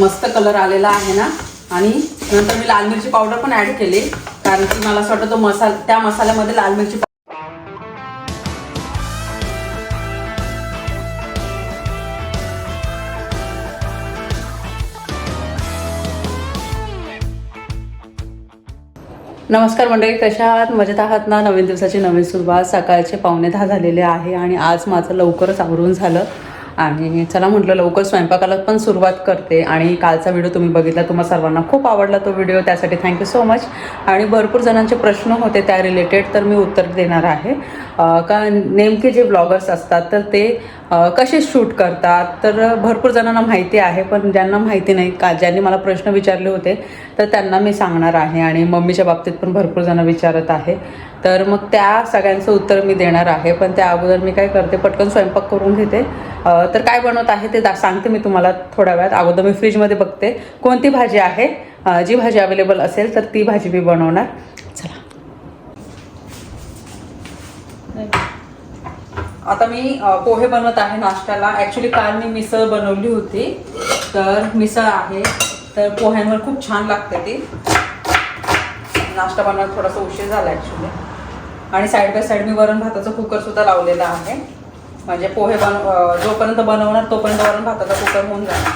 मस्त कलर आलेला आहे ना. आणि नंतर मी लाल मिरची पावडर पण ऍड केली. कारण की मला असं वाटतं तो मसाला त्या मसाल्यामध्ये लाल मिरची नमस्कार मंडळी कशा आहात? मजेत आहात ना? नवीन दिवसाची नवीन सुरुवात. सकाळचे पावणे दहा झालेले आहे आणि आज माझं लवकरच आवरून झालं. आणि चला म्हटलं लवकर स्वयंपाकाला पण सुरुवात करते. आणि कालचा व्हिडिओ तुम्ही बघितला तुम्हा सर्वांना खूप आवडला तो व्हिडिओ त्यासाठी थँक्यू सो मच आणि भरपूर जणांचे प्रश्न होते त्या रिलेटेड तर मी उत्तर देणार आहे. का नेमके जे ब्लॉगर्स असतात तर ते कसे शूट करतात? तर भरपूर जणांना माहिती आहे पण ज्यांना माहिती नाही का ज्यांनी मला प्रश्न विचारले होते तर त्यांना मी सांगणार आहे आणि मम्मीच्या बाबतीत पण भरपूर जण विचारत आहे. तर मग त्या सगळ्यांचं उत्तर मी देणार आहे पण त्या अगोदर मी काय करते पटकन स्वयंपाक करून घेते. तर काय बनवत आहे ते दा सांगते मी तुम्हाला थोड्या वेळात. अगोदर मी फ्रीजमध्ये बघते कोणती भाजी आहे? जी भाजी अवेलेबल असेल तर ती भाजी मी बनवणार चला आता मी पोहे बनवत आहे नाश्त्याला. ॲक्च्युली काल मी मिसळ बनवली होती. तर मिसळ आहे. तर पोह्यांवर खूप छान लागते ती. नाश्ता बनवायला थोडासा उशीर झाला ॲक्च्युली आणि साईड बाय साईड मी वरण भाताचा कुकरसुद्धा लावलेला आहे. म्हणजे पोहे बन जोपर्यंत बनवणार तोपर्यंत वरण भाताचा कुकर होऊन जाणार.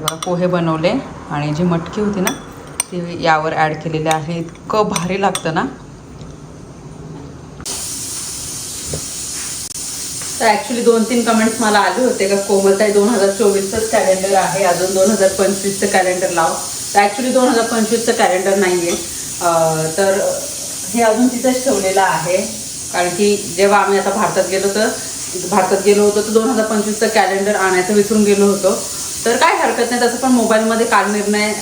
बघा पोहे बनवले आणि जी मटकी होती ना ती यावर ॲड केलेली आहे. इतकं भारी लागतं ना. तर ॲक्च्युली दोन तीन कमेंट्स मला आले होते का कोमलताई दोन हजार चोवीसचंच कॅलेंडर आहे अजून दोन हजार पंचवीसचं कॅलेंडर लाव. तर ॲक्च्युली दोन हजार पंचवीसचं कॅलेंडर नाही आहे तर हे अजून तिथंच ठेवलेलं आहे. कारण की जेव्हा आम्ही आता भारतात गेलो तर भारतात गेलो होतो तर दोन हजार पंचवीसचं कॅलेंडर आणायचं विसरून गेलो होतो. तर काय हरकत नाही तसं पण मोबाईलमध्ये काल निर्णय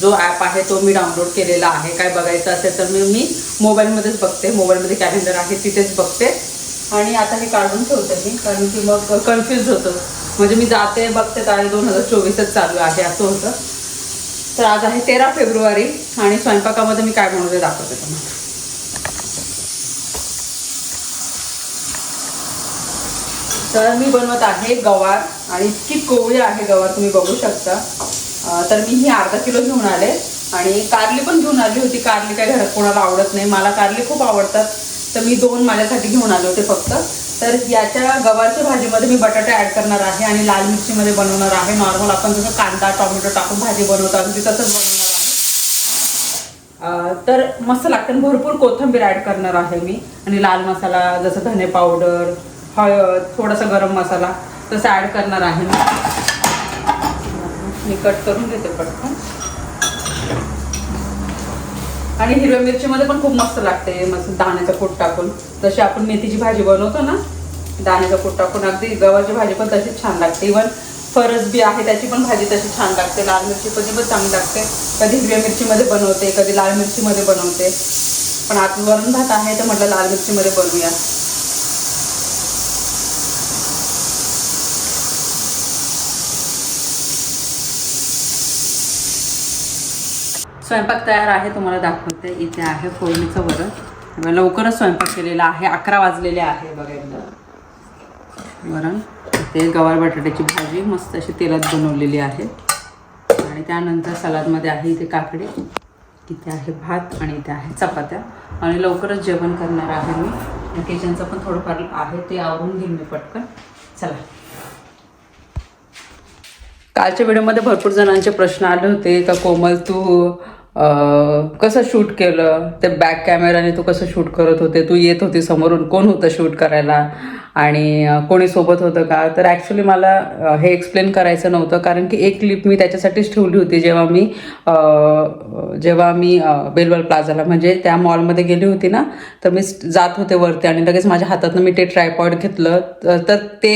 जो ॲप आहे तो मी डाउनलोड केलेला आहे. काय बघायचं असेल तर मी मी मोबाईलमध्येच बघते. मोबाईलमध्ये कॅलेंडर आहे तिथेच बघते. आणि आता हे काढून ठेवते मी कारण की मग कन्फ्यूज होतं. म्हणजे मी जाते बघते तर दोन हजार चोवीसच चालू आहे असं होतं. तर आज आहे तेरा फेब्रुवारी आणि स्वयंपाकामध्ये मी काय बनवते दाखवते तुम्हाला. तर मी बनवत आहे गवार आणि इतकी कोवळी आहे गवार तुम्ही बघू शकता. तर मी ही अर्धा किलो घेऊन आले आणि कारली पण घेऊन आली होती. कारली काय घरात कोणाला आवडत नाही. मला कारली खूप आवडतात. तर मी दोन माझ्यासाठी घेऊन आले होते फक्त. तर याच्या गवारच्या भाजीमध्ये मी बटाटे ॲड करणार आहे आणि लाल मिरचीमध्ये बनवणार आहे. नॉर्मल आपण जसं कांदा टोमॅटो टाकून भाजी बनवतो अगदी तसंच बनवणार आहे. तर मस्त लागतं. भरपूर कोथिंबीर ॲड करणार आहे मी. आणि लाल मसाला जसं धने पावडर हळद थोडासा गरम मसाला तसं ॲड करणार आहे मी. मी कट करून घेते पटकन. आणि हिरव्या मिरचीमध्ये पण खूप मस्त लागते मस्त दाण्याचा कूट टाकून. जशी आपण मेथीची भाजी बनवतो ना दाण्याचा कूट टाकून अगदी गव्हाची भाजी पण तशीच छान लागते. इवन फरस बी आहे त्याची पण भाजी तशी छान लागते. लाल मिरची पण पण चांगली लागते. कधी हिरव्या मिरचीमध्ये बनवते कधी लाल मिरचीमध्ये बनवते. पण आत वरण भात आहे तर म्हटलं लाल मिरचीमध्ये बनवूया. स्वयंपाक तयार आहे तुम्हाला दाखवते. इथे आहे फोडणीचं वरण. लवकरच स्वयंपाक केलेला आहे. अकरा वाजलेले आहे बघा एकदा. वरण. इथे गवार बटाट्याची भाजी मस्त अशी तेलात बनवलेली आहे. आणि त्यानंतर सलादमध्ये आहे इथे काकडी. इथे आहे भात आणि इथे आहे चपात्या. आणि लवकरच जेवण करणार आहे मी. किचनचं पण थोडंफार आहे ते आवरून घेईन मी पटकन. चला. कालच्या व्हिडिओमध्ये भरपूर जणांचे प्रश्न आले होते का कोमल तू कसं शूट केलं? ते बॅक कॅमेराने तू कसं शूट करत होते? तू येत होती समोरून कोण होतं शूट करायला? आणि कोणी सोबत होतं का? तर ॲक्च्युली मला हे एक्सप्लेन करायचं नव्हतं कारण की एक क्लिप मी त्याच्यासाठीच ठेवली होती जेव्हा मी जेव्हा मी अं, बेलवल प्लाझाला. म्हणजे त्या मॉलमध्ये गेली होती ना तर मी जात होते वरती आणि लगेच माझ्या हातातनं मी ते ट्रायपॉड घेतलं. तर तर ते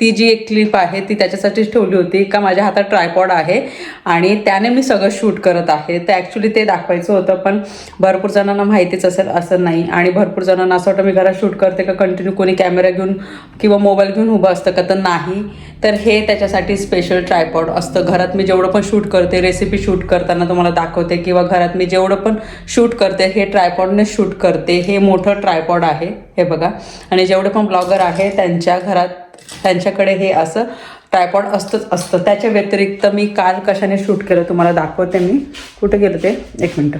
ती जी एक क्लिप आहे ती त्याच्यासाठीच ठेवली होती. का माझ्या हातात ट्रायपॉड आहे आणि त्याने मी सगळं शूट करत आहे. तर ॲक्च्युली ते दाखवायचं होतं पण भरपूर जणांना माहितीच असेल असं नाही. आणि भरपूर जणांना असं वाटतं मी घरात शूट करते का कंटिन्यू कोणी कॅमेरा घेऊन किंवा मोबाईल घेऊन उभं असतं का? तर नाही. तर हे त्याच्यासाठी स्पेशल ट्रायपॉड असतं. घरात मी जेवढं पण शूट करते रेसिपी शूट करताना तुम्हाला दाखवते किंवा घरात मी जेवढं पण शूट करते हे ट्रायपॉडने शूट करते. हे मोठं ट्रायपॉड आहे हे बघा. आणि जेवढे पण ब्लॉगर आहे त्यांच्या घरात त्यांच्याकडे हे असं ट्रायपॉड असतंच असतं. त्याच्या व्यतिरिक्त मी काल कशाने शूट केलं तुम्हाला दाखवते मी. कुठे गेलं ते? एक मिनटं.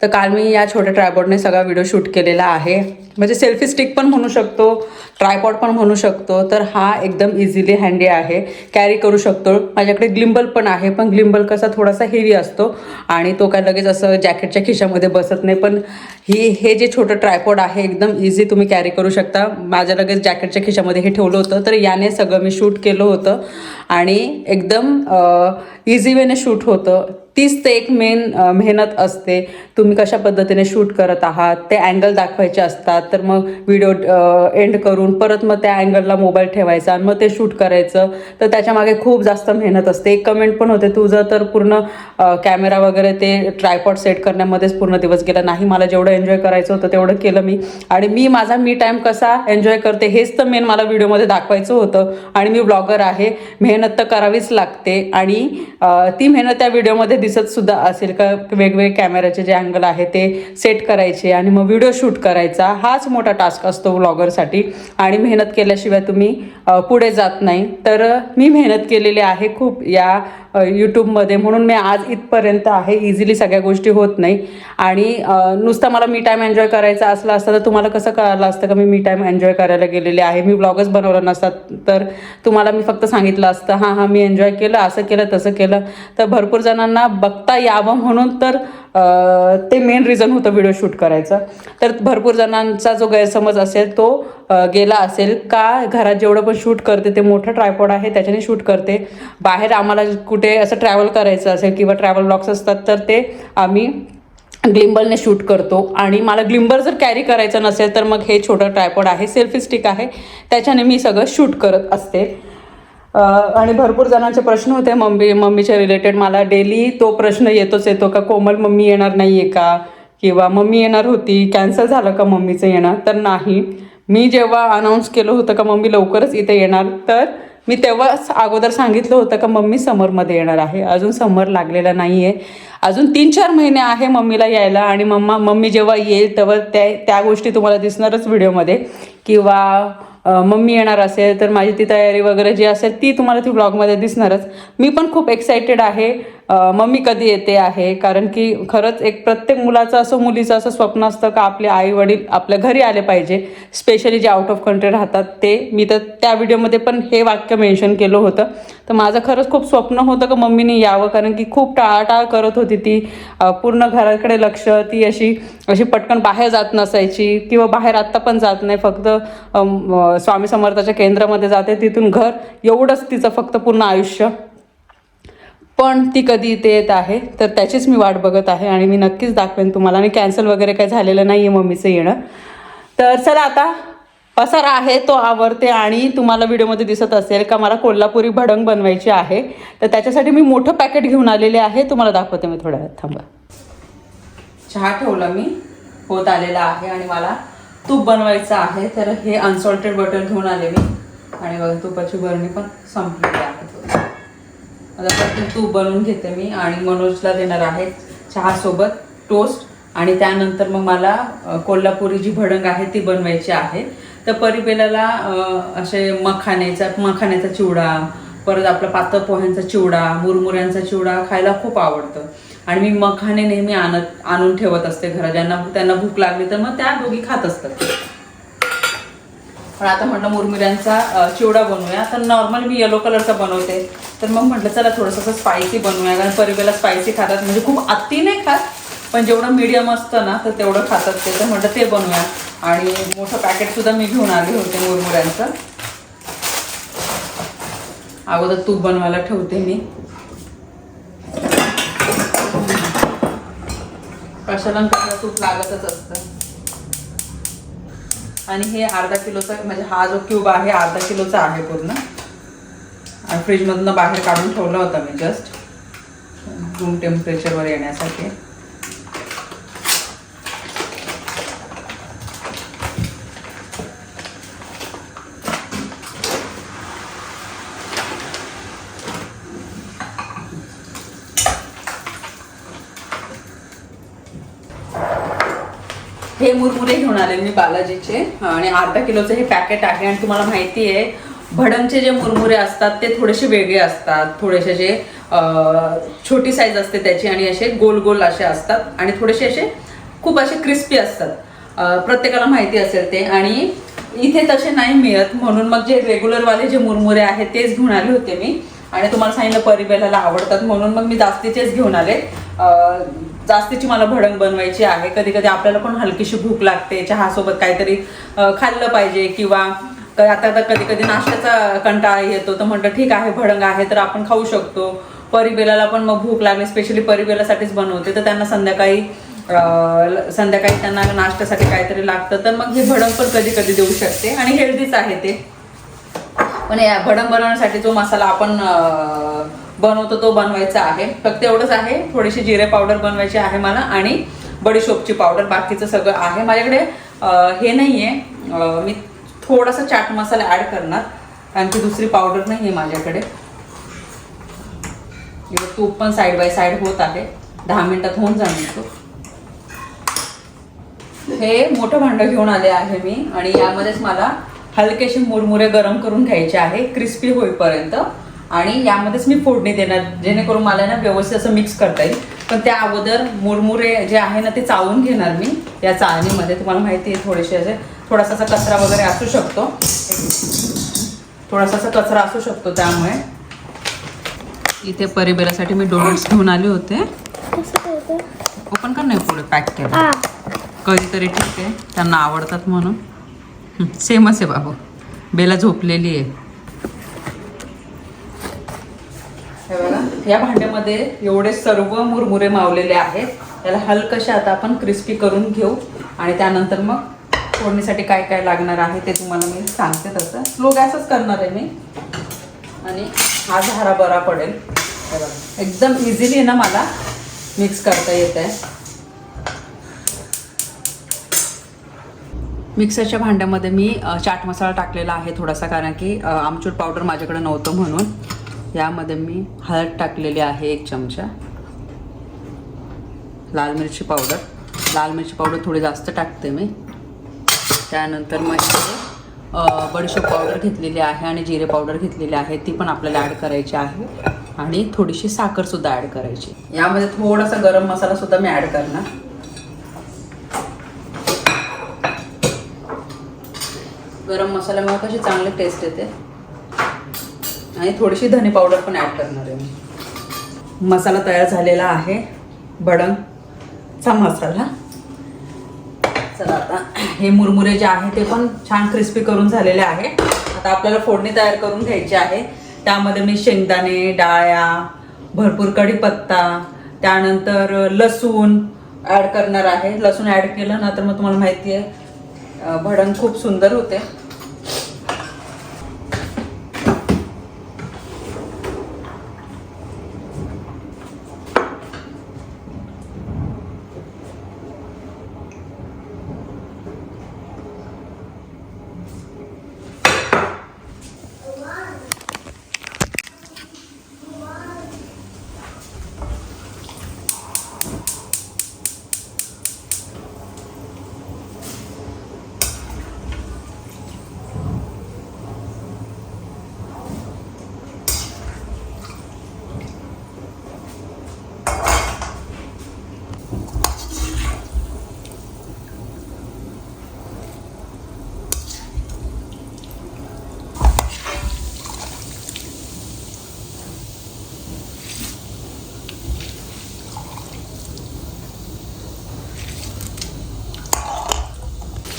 तर काल मी या छोट्या ट्रायपॉडने सगळा व्हिडिओ शूट केलेला आहे. म्हणजे सेल्फी स्टिक पण म्हणू शकतो ट्रायपॉड पण म्हणू शकतो तर हा एकदम इझिली हँडी आहे. कॅरी करू शकतो. माझ्याकडे ग्लिंबल पण आहे पण ग्लिंबल कसा थोडासा हेवी असतो आणि तो काय लगेच असं जॅकेटच्या खिशामध्ये बसत नाही. पण ही हे जे छोटं ट्रायपॉड आहे एकदम इझी तुम्ही कॅरी करू शकता. माझ्या लगेच जॅकेटच्या खिशामध्ये हे ठेवलं होतं तर याने सगळं मी शूट केलं होतं. आणि एकदम इझी वेने शूट होतं. तीच ते एक मेन मेहनत असते. तुम्ही कशा पद्धतीने शूट करत आहात? ते अँगल दाखवायचे असतात. तर मग व्हिडिओ एंड करून परत मग त्या अँगलला मोबाईल ठेवायचा आणि मग ते शूट करायचं. तर त्याच्यामागे खूप जास्त मेहनत असते. एक कमेंट पण होते तुझं तर पूर्ण कॅमेरा वगैरे ते ट्रायपॉड सेट करण्यामध्येच पूर्ण दिवस गेला. नाही मला जेवढं एन्जॉय करायचं होतं तेवढं केलं मी. आणि मी माझा मी टाईम कसा एन्जॉय करते हेच तर मेन मला व्हिडिओमध्ये दाखवायचं होतं. आणि मी ब्लॉगर आहे. मेहनत तर करावीच लागते. आणि ती मेहनत त्या व्हिडिओमध्ये दिसत सुद्धा असेल का? वेगवेगळे कॅमेऱ्याचे जे अँगल आहे ते सेट करायचे आणि मग व्हिडिओ शूट करायचा. हाच मोठा टास्क असतो व्लॉगरसाठी आणि मेहनत केल्याशिवाय तुम्ही पुढे जात नाही. तर मी मेहनत केलेली आहे खूप या यूट्यूबमध्ये म्हणून मी आज इथपर्यंत आहे. इझिली सगळ्या गोष्टी होत नाही. आणि नुसता मला मी टाईम एन्जॉय करायचा असला असता तर तुम्हाला कसं कळालं असतं का मी मी टाईम एन्जॉय करायला गेलेले आहे? मी ब्लॉगच बनवला नसतात तर तुम्हाला मी फक्त सांगितलं असतं हां हां मी एन्जॉय केलं असं केलं तसं केलं. तर भरपूर जणांना बघता यावं म्हणून तर ते मेन रिझन होतं व्हिडिओ शूट करायचं. तर भरपूर जणांचा जो गैरसमज असेल तो गेला असेल. का घरात जेवढं पण शूट करते ते मोठं ट्रायपॉड आहे त्याच्याने शूट करते. बाहेर आम्हाला कुठे असं ट्रॅव्हल करायचं असेल किंवा ट्रॅव्हल ब्लॉक्स असतात तर ते आम्ही ग्लिंबलने शूट करतो. आणि मला ग्लिंबर जर कॅरी करायचं नसेल तर मग हे छोटं ट्रायपॉड आहे सेल्फी स्टिक आहे. त्याच्याने मी सगळं शूट करत असते. आणि भरपूर जणांचे प्रश्न होते मम्मी मम्मीच्या रिलेटेड मला डेली तो प्रश्न येतोच येतो का? कोमल मम्मी येणार नाही आहे का? किंवा मम्मी येणार होती कॅन्सल झालं का मम्मीचं येणार तर नाही. मी जेव्हा अनाऊन्स केलं होतं का मम्मी लवकरच इथे येणार तर मी तेव्हाच अगोदर सांगितलं होतं का मम्मी समरमध्ये येणार आहे. अजून समर लागलेला नाही आहे अजून तीन चार महिने आहे मम्मीला यायला आणि मम्मा मम्मी जेव्हा येईल तेव्हा त्या त्या गोष्टी तुम्हाला दिसणारच व्हिडिओमध्ये किंवा मम्मी येणार असेल तर माझी ती तयारी वगैरे जी असेल ती तुम्हाला ती ब्लॉगमध्ये दिसणारच. मी पण खूप एक्सायटेड आहे. मम्मी कधी येते आहे? कारण की खरंच एक प्रत्येक मुलाचं असं मुलीचं असं स्वप्न असतं का आपले आई वडील आपल्या घरी आले पाहिजे. स्पेशली जे आउट ऑफ कंट्री राहतात ते. मी तर त्या व्हिडिओमध्ये पण हे वाक्य मेन्शन केलं होतं. तर माझं खरंच खूप स्वप्न होतं का मम्मीने यावं कारण की खूप टाळाटाळ करत होती ती. पूर्ण घराकडे लक्ष ती अशी अशी पटकन बाहेर जात नसायची किंवा बाहेर आत्ता पण जात नाही. फक्त स्वामी समर्थाच्या केंद्रामध्ये जाते तिथून घर. एवढंच तिचं फक्त पूर्ण आयुष्य. पण ती कधी इथे येत आहे तर त्याचीच मी वाट बघत आहे आणि मी नक्कीच दाखवेन तुम्हाला. आणि कॅन्सल वगैरे काही झालेलं नाही आहे मम्मीचं येणं. तर चला आता पसार आहे तो आवरते आणि तुम्हाला व्हिडिओमध्ये दिसत असेल का मला कोल्हापुरी भडंग बनवायची आहे. तर त्याच्यासाठी मी मोठं पॅकेट घेऊन आलेले आहे. तुम्हाला दाखवते मी थोड्या वेळात. थांबा. चहा ठेवला मी. होत आलेला आहे आणि मला तूप बनवायचं आहे. तर हे अनसॉल्टेड बटर घेऊन आले मी. आणि बघा तुपाची बरणी पण संपलेली आहे. थोडी. आता फक्त तूप बनवून घेते मी आणि मनोजला देणार आहे चहासोबत टोस्ट. आणि त्यानंतर मग मला कोल्हापुरी जी भडंग आहे ती बनवायची आहे. तर परिबेलाला असे मखाण्याचा मखाण्याचा चिवडा परत आपला पातळ पोह्यांचा चिवडा मुरमुऱ्यांचा चिवडा खायला खूप आवडतं. आणि मी मखाने नेहमी आणत आणून ठेवत असते घरात. ज्यांना त्यांना भूक लागली तर मग त्या दोघी खात असतात. पण आता म्हटलं मुरमुऱ्यांचा चिवडा बनवूया. तर नॉर्मल मी येलो कलरचा बनवते. तर मग म्हटलं चला थोडंसं असं स्पायसी बनवूया. कारण परिवेला स्पायसी खातात. म्हणजे खूप अति नाही खात पण जेवढं मीडियम असतं ना तर तेवढं खातात ते. तर म्हटलं ते बनवूया. आणि मोठं पॅकेटसुद्धा मी घेऊन आले होते मुरमुऱ्यांचं. अगोदर तूप बनवायला ठेवते मी. कशाला कशाला तूप लागतच असतं. आणि हे अर्धा किलोचा म्हणजे हा जो क्यूब आहे अर्धा किलोचा आहे पूर्ण. आणि फ्रीजमधनं बाहेर काढून ठेवला होता मी जस्ट रूम टेम्परेचरवर येण्यासाठी. हे मुरमुरे घेऊन आले मी बालाजीचे. आणि अर्धा किलोचं हे पॅकेट आहे आणि तुम्हाला माहिती आहे भडंगचे जे मुरमुरे असतात ते थोडेसे वेगळे असतात. थोडेसे जे छोटी साईज असते त्याची आणि असे गोल गोल असे असतात. आणि थोडेसे असे खूप असे क्रिस्पी असतात. प्रत्येकाला माहिती असेल ते. आणि इथे तसे नाही मिळत. म्हणून मग जे रेग्युलरवाले जे मुरमुरे आहेत तेच घेऊन आले होते मी. आणि तुम्हाला सांगितलं परिबेलाला आवडतात. म्हणून मग मी जास्तीचेच घेऊन आले. जास्तीची मला भडंग बनवायची आहे. कधी कधी आपल्याला पण हलकीशी भूक लागते. चहासोबत काहीतरी खाल्लं पाहिजे किंवा आता आता कधी कधी नाश्त्याचा कंटाळा येतो. तर म्हणतं ठीक आहे भडंग आहे तर आपण खाऊ शकतो. परिबेलाला पण मग भूक लागली. स्पेशली परिबेलासाठीच बनवते. तर त्यांना संध्याकाळी संध्याकाळी त्यांना नाश्त्यासाठी काहीतरी लागतं. तर मग हे भडंग पण कधी कधी देऊ शकते. आणि हेल्दीच आहे ते. पण या भडंग बनवण्यासाठी जो मसाला आपण बनवतो तो बनवायचा आहे. फक्त एवढंच आहे थोडीशी जिरे पावडर बनवायची आहे मला आणि बडीशोपची पावडर बाकीचं सगळं आहे. माझ्याकडे हे नाही आहे मी थोडासा चाट मसाला ॲड करणार. कारण की दुसरी पावडर नाही आहे माझ्याकडे तूप पण साईड बाय साईड होत आहे. दहा मिनिटात होऊन जाणार तो. हे मोठं भांडं घेऊन आले आहे मी आणि यामध्येच मला हलकेशी मुरमुरे गरम करून घ्यायचे आहे. क्रिस्पी होईपर्यंत. आणि यामध्येच मी फोडणी देणार जेणेकरून मला ना व्यवस्थित असं मिक्स करता येईल. पण त्या अगोदर मुरमुरे जे आहे ना ते चावून घेणार मी या चाळणीमध्ये. तुम्हाला माहिती आहे थोडेसे असे थोडासा असा कचरा वगैरे असू शकतो. थोडासा असा कचरा असू शकतो त्यामुळे. इथे परिबेरासाठी मी डोनट्स घेऊन आले होते. ओपन कर नाही पुढे पॅक केलं. कधीतरी ठीक आहे त्यांना आवडतात म्हणून. सेमच आहे बाबू. बेला झोपलेली आहे. हे बघा या भांड्यामध्ये एवढे सर्व मुरमुरे मावलेले आहेत. त्याला हलकसे आता आपण क्रिस्पी करून घेऊ. आणि त्यानंतर मग फोडणीसाठी काय काय लागणार आहे ते तुम्हाला मी सांगते तसं. स्लो गॅसच करणार आहे मी. आणि हा झारा बरा पडेल. एकदम इझिली ना मला मिक्स करता येत आहे मिक्सरच्या भांड्यामध्ये मी चाट मसाला टाकलेला आहे थोडासा कारण की आमचूर पावडर माझ्याकडे नव्हतं म्हणून. यामध्ये मी हळद टाकलेली आहे एक चमचा. लाल मिरची पावडर. लाल मिरची पावडर थोडी जास्त टाकते मी. त्यानंतर मग इथे, बडीशोप पावडर घेतलेली आहे आणि जिरे पावडर घेतलेली आहे. ती पण आपल्याला ॲड करायची आहे. आणि थोडीशी साखरसुद्धा ॲड करायची. यामध्ये थोडासा गरम मसालासुद्धा मी ॲड करणार. गरम मसाल्यामुळे कशी चांगली टेस्ट येते. आणि थोडीशी धने पावडर पण ॲड करणार आहे मी. मसाला तयार झालेला आहे. भडंगचा मसाला. चला आता हे मुरमुरे जे आहे ते पण छान क्रिस्पी करून झालेले आहे. आता आपल्याला फोडणी तयार करून घ्यायची आहे. त्यामध्ये मी शेंगदाणे डाळ्या भरपूर कढीपत्ता त्यानंतर लसूण ॲड करणार आहे. लसूण ॲड केलं ना तर मग तुम्हाला माहिती आहे भडंग खूप सुंदर होते.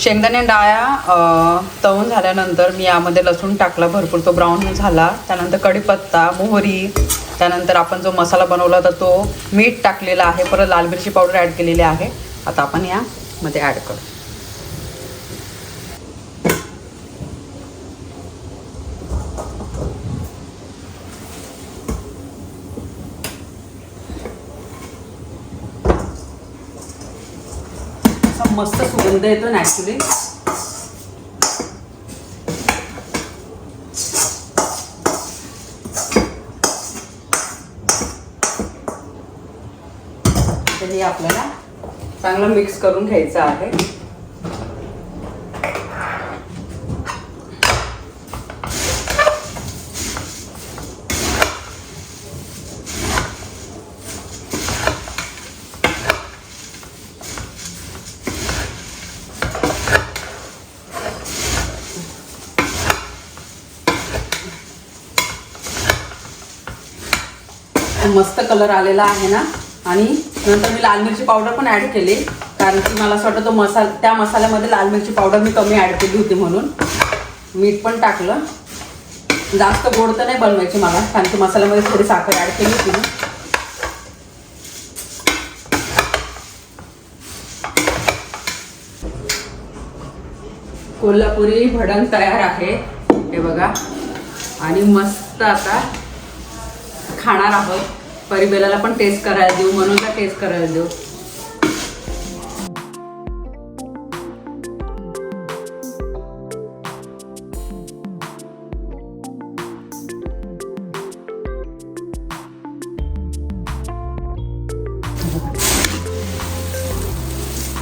शेंगदाणे डाळ्या तळून झाल्यानंतर मी यामध्ये लसूण टाकला भरपूर तो ब्राऊन झाला. त्यानंतर कढीपत्ता मोहरी त्यानंतर आपण जो मसाला बनवला होता तो मीठ टाकलेला आहे. परत लाल मिरची पावडर ॲड केलेली आहे. आता आपण यामध्ये ॲड करू. मस्त येतो नॅचरली हे आपल्याला चांगलं मिक्स करून घ्यायचं आहे. मस्त कलर आलेला आहे ना. आणि नंतर मी लाल मिरची पावडर पण ॲड केली. कारण की मला असं वाटतं तो मसाला त्या मसाल्यामध्ये लाल मिरची पावडर मी कमी ॲड केली होती म्हणून. मीठ पण टाकलं. जास्त गोड तर नाही बनवायची मला कारण की मसाल्यामध्ये थोडी साखर ॲड केली होती मी कोल्हापुरी भडंग तयार आहे. हे बघा. आणि मस्त आता खाणार आहोत. परिबेलाला पण टेस्ट करायला देऊ मनोजला टेस्ट करायला देऊ.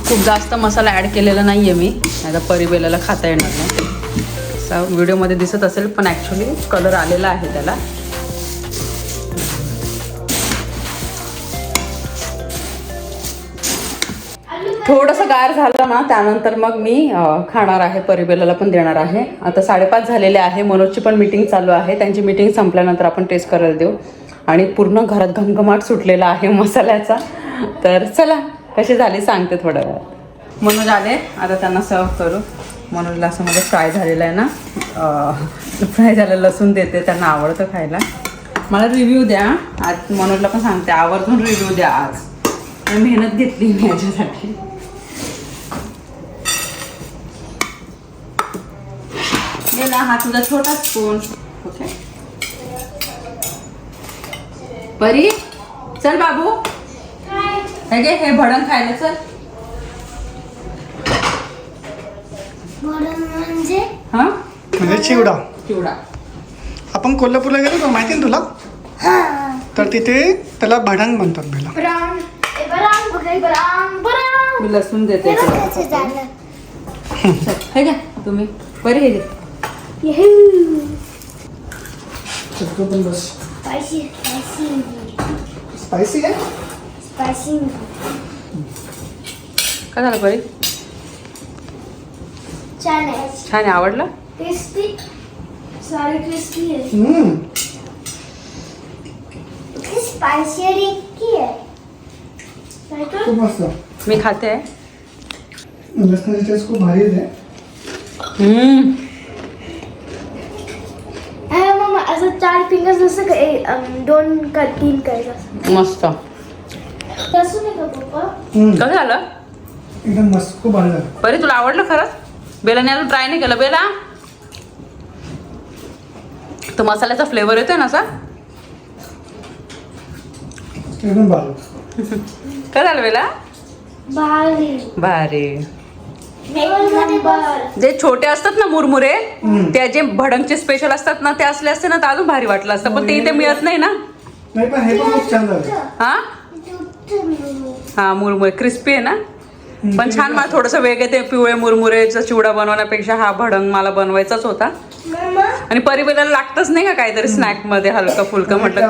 खूप जास्त मसाला ॲड केलेला नाही आहे मी. आता परिबेलाला खाता येणार नाही. व्हिडिओमध्ये दिसत असेल पण ॲक्च्युली कलर आलेला आहे त्याला. थोडंसं गार झालं ना त्यानंतर मग मी खाणार आहे परिबेलाला पण देणार आहे. आता साडेपाच झालेले आहे मनोजची पण मीटिंग चालू आहे. त्यांची मीटिंग संपल्यानंतर आपण टेस्ट करायला देऊ. आणि पूर्ण घरात घमघमाट सुटलेला आहे मसाल्याचा. तर चला कशी झाली सांगते थोड्या वेळात. मनोज आले. आता त्यांना सर्व करू. मनोजला असं म्हणजे फ्राय झालेलं आहे ना. फ्राय झालं लसूण देते. त्यांना आवडतं खायला. मला रिव्ह्यू द्या. आज मनोजला पण सांगते. आवर्जून रिव्ह्यू द्या आज. मेहनत घेतली मी याच्यासाठी. गेला हा तुझा छोटा स्पून ओके परी चल बाबू. हे हे भडंग खायला चल. म्हणजे? हा? म्हणजे चिवडा. चिवडा. आपण कोल्हापूरला गेलो होतो माहिती ना तुला? तर तिथे त्याला भडंग म्हणतात मी लसूण देते हे चल, हे घ्या तुम्ही. परी हे. तू पण बस स्पायसी स्पायसी स्पायसी आहे स्पायसी काय झालं परी? छान आहे. छान आहे आवडलं? क्रिस्पी सॉरी क्रिस्पी आहे. हम्म. स्पायसी है? खूप मस्त. मी खाते. आहे लसणाची टेस्ट खूप भारी आहे हम्म. अरे मग असं चार फिंगर्स जसं का ए, अम, दोन का तीन करायचं असं. मस्त. तसं नाही का पप्पा? हम्म. कसं झालं? एकदम मस्त खूप भारी झालं. परी तुला आवडलं खरंच? बेलाने अजून ट्राय नाही केलं. बेला. तो मसाल्याचा फ्लेवर येतोय ना असा? एकदम भारी. काय झालं बेला? भारी. भारी. जे छोटे असतात ना मुरमुरे. त्या जे भडंगचे स्पेशल असतात ना ते असले असते ना तर अजून भारी वाटलं असतं. पण ते इथे मिळत नाही ना. हे हा? हा मुरमुरे. क्रिस्पी आहे ना? पण छान मला थोडंसं वेगळे ते पिवळे मुरमुरेचा चिवडा बनवण्यापेक्षा हा भडंग मला बनवायचाच होता. मम्मा आणि परिवेला लागतच नाही का काहीतरी स्नॅकमध्ये हलकं फुलकं म्हटलं.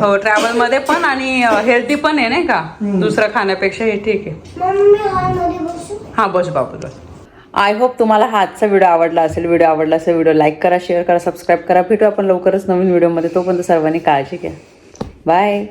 हो ट्रॅव्हलमध्ये पण आणि हेल्दी पण आहे नाही का. दुसरं खाण्यापेक्षा हे ठीक आहे. मम्मी हॉलमध्ये बसू? हा बस बाबू बस. आय होप तुम्हाला हा आजचा व्हिडिओ आवडला असेल. व्हिडिओ आवडला असेल व्हिडिओ लाईक करा शेअर करा सबस्क्राईब करा. भेटू आपण लवकरच नवीन व्हिडिओमध्ये तोपर्यंत सर्वांनी काळजी घ्या. बाय